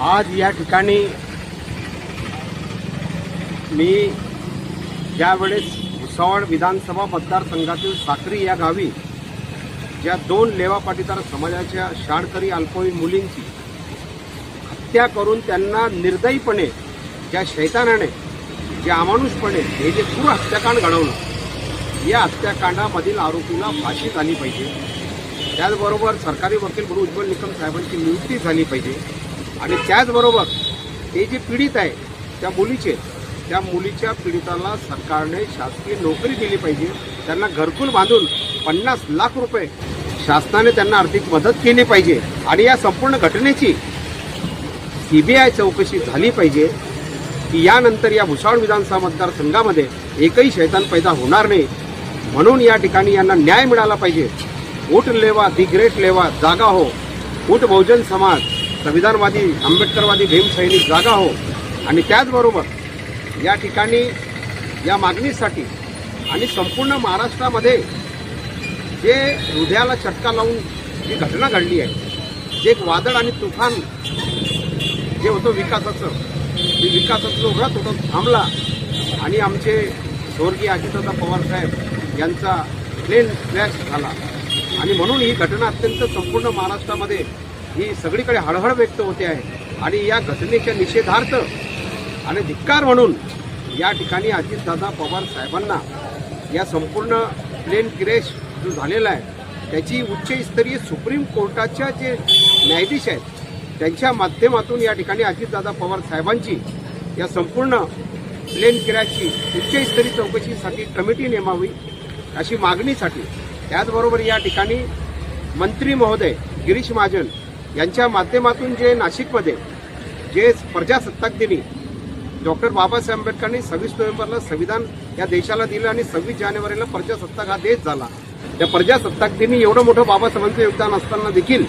आज या ठिकाणी मी ज्यावेळेस भुसावळ विधानसभा मतदारसंघातील साक्री या गावी ज्या दोन लेवा पाटीदार समाजाच्या शाळकरी अल्पवयीन मुलींची हत्या करून त्यांना निर्दयीपणे ज्या शैतानाने जे अमानुषपणे हे जे क्रूर हत्याकांड घडवलं या हत्याकांडामधील आरोपीला फाशी झाली पाहिजे. त्याचबरोबर सरकारी वकील गुरु उज्ज्वल निकम साहेबांची नियुक्ती झाली पाहिजे. आणि त्याचबरोबर ते जे पीडित आहे त्या मुलीचे त्या मुलीच्या पीडिताला सरकारने शासकीय नोकरी दिली पाहिजे. त्यांना घरकुल बांधून पन्नास लाख रुपये शासनाने त्यांना आर्थिक मदत केली पाहिजे. आणि या संपूर्ण घटनेची सीबीआय चौकशी झाली पाहिजे की यानंतर या भुसावळ विधानसभा मतदारसंघामध्ये एकही शैतान पैदा होणार नाही. म्हणून या ठिकाणी यांना न्याय मिळाला पाहिजे. ऊट लेवा दी ग्रेट लेवा जागा हो. ऊट बहुजन समाज संविधानवादी आंबेडकरवादी भीमसैनिक जागा हो. आणि त्याचबरोबर या ठिकाणी या मागणीसाठी आणि संपूर्ण महाराष्ट्रामध्ये जे हृदयाला चटका लावून जी घटना घडली आहे जे एक वादळ आणि तुफान जे होतं विकासाचं ते विकासाचं उघडत होतं थांबला. आणि आमचे स्वर्गीय अजितदादा पवार साहेब यांचा प्लेन क्रॅश झाला. आणि म्हणून ही घटना अत्यंत संपूर्ण महाराष्ट्रामध्ये ही सगळीकडे हळहळ व्यक्त होते आहे. आणि या घटनेच्या निषेधार्थ आणि धिक्कार म्हणून या ठिकाणी अजितदादा पवार साहेबांना या संपूर्ण प्लेन क्रेश जो झालेला आहे त्याची उच्चस्तरीय सुप्रीम कोर्टाच्या जे न्यायाधीश आहेत त्यांच्या माध्यमातून या ठिकाणी अजितदादा पवार साहेबांची या संपूर्ण प्लेन क्रॅशची उच्चस्तरीय चौकशीसाठी कमिटी नेमावी अशी मागणीसाठी त्याचबरोबर या ठिकाणी मंत्री महोदय गिरीश महाजन यांच्या माध्यमातून जे नाशिकमध्ये जे प्रजासत्ताक दिनी डॉक्टर बाबासाहेब आंबेडकरांनी सव्वीस नोव्हेंबरला संविधान या देशाला दिलं आणि सव्वीस जानेवारीला प्रजासत्ताक हा देश झाला. त्या प्रजासत्ताक दिनी एवढं मोठं बाबासाहेबांचं योगदान असताना देखील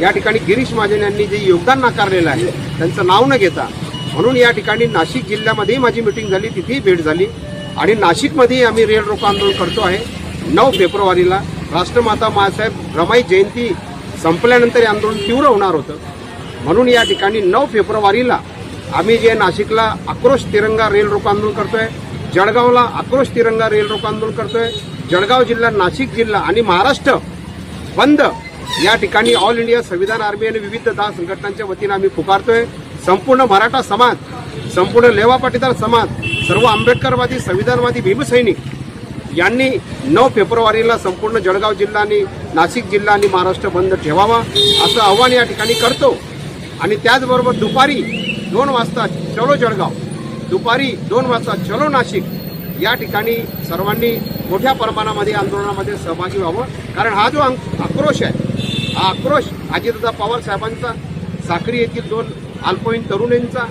या ठिकाणी गिरीश महाजन यांनी जे योगदान नाकारलेलं आहे त्यांचं नाव न घेता म्हणून या ठिकाणी नाशिक जिल्ह्यामध्येही माझी मिटिंग झाली तिथेही भेट झाली. आणि नाशिकमध्येही आम्ही रेल रोको आंदोलन करतो आहे. नऊ फेब्रुवारीला राष्ट्रमाता मासाहेब रमाई जयंती संपल्यानंतर हे आंदोलन तीव्र होणार होतं. म्हणून या ठिकाणी नऊ फेब्रुवारीला आम्ही जे नाशिकला आक्रोश तिरंगा रेल रोको आंदोलन करतोय जळगावला आक्रोश तिरंगा रेल रोको आंदोलन करतोय जळगाव जिल्हा नाशिक जिल्हा आणि महाराष्ट्र बंद या ठिकाणी ऑल इंडिया संविधान आर्मी आणि विविध दहा संघटनांच्या वतीनं आम्ही पुकारतोय. संपूर्ण मराठा समाज संपूर्ण लेवा पाटीदार समाज सर्व आंबेडकरवादी संविधानवादी भीमसैनिक यांनी नऊ फेब्रुवारीला संपूर्ण जळगाव जिल्हा आणि नाशिक जिल्हा आणि महाराष्ट्र बंद ठेवावा असं आव्हान या ठिकाणी करतो. आणि त्याचबरोबर दुपारी दोन वाजता चलो जळगाव दुपारी दोन वाजता चलो नाशिक या ठिकाणी सर्वांनी मोठ्या प्रमाणामध्ये आंदोलनामध्ये सहभागी व्हावं. कारण हा जो आं- आक्रोश आहे हा आक्रोश अजितदा पवार साहेबांचा साक्री येथील दोन अल्पवयीन तरुणींचा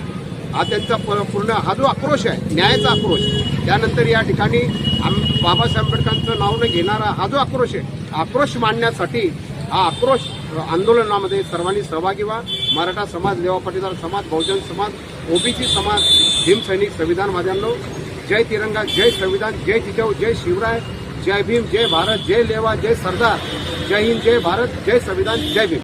हा त्यांचा पूर्ण हा जो आक्रोश आहे न्यायाचा आक्रोश त्यानंतर या ठिकाणी आम- बाबासाहेब आंबेडकरांचं नाव न घेणारा हा जो आक्रोश आहे आक्रोश मांडण्यासाठी हा आक्रोश आंदोलनामध्ये सर्वांनी सहभागी व्हा. मराठा समाज लेवा पाटीदार समाज बहुजन समाज ओबीसी समाज भीमसैनिक संविधानवाद्यांनो जय तिरंगा जय संविधान जय जिजाऊ जय शिवराय जय भीम जय भारत जय लेवा जय सरदार. जय हिंद जय भारत जय संविधान जय भीम.